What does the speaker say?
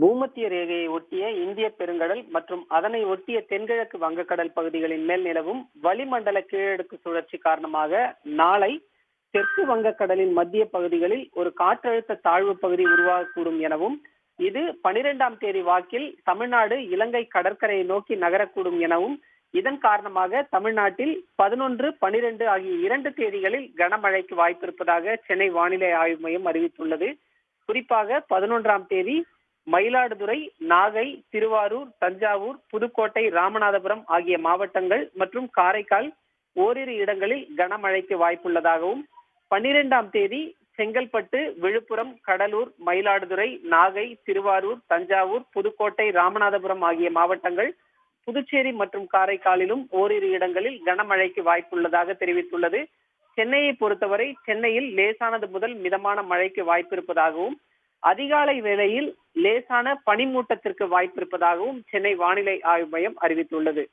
பூமத்திய ரேகையை ஒட்டிய இந்திய பெருங்கடல் மற்றும் அதனை ஒட்டிய தென்கிழக்கு வங்கக்கடல் பகுதிகளின் மேல் நிலவும் வளிமண்டல கீழடுக்கு சுழற்சி காரணமாக நாளை தெற்கு வங்கக்கடலின் மத்திய பகுதிகளில் ஒரு காற்றழுத்த தாழ்வு பகுதி உருவாகக்கூடும் எனவும் இது பனிரெண்டாம் தேதி வாக்கில் தமிழ்நாடு இலங்கை கடற்கரையை நோக்கி நகரக்கூடும் எனவும் இதன் காரணமாக தமிழ்நாட்டில் பதினொன்று பனிரெண்டு ஆகிய இரண்டு தேதிகளில் கனமழைக்கு வாய்ப்பிருப்பதாக சென்னை வானிலை ஆய்வு மையம் அறிவித்துள்ளது. குறிப்பாக பதினொன்றாம் தேதி மயிலாடுதுறை நாகை திருவாரூர் தஞ்சாவூர் புதுக்கோட்டை ராமநாதபுரம் ஆகிய மாவட்டங்கள் மற்றும் காரைக்கால் ஓரிரு இடங்களில் கனமழைக்கு வாய்ப்புள்ளதாகவும் பன்னிரெண்டாம் தேதி செங்கல்பட்டு விழுப்புரம் கடலூர் மயிலாடுதுறை நாகை திருவாரூர் தஞ்சாவூர் புதுக்கோட்டை ராமநாதபுரம் ஆகிய மாவட்டங்கள் புதுச்சேரி மற்றும் காரைக்காலிலும் ஓரிரு இடங்களில் கனமழைக்கு வாய்ப்புள்ளதாக தெரிவித்துள்ளது. சென்னையை பொறுத்தவரை சென்னையில் லேசானது முதல் மிதமான மழைக்கு வாய்ப்பு இருப்பதாகவும் அதிகாலை வேளையில் லேசான பனிமூட்டத்திற்கு வாய்ப்பிருப்பதாகவும் சென்னை வானிலை ஆய்வு மையம் அறிவித்துள்ளது.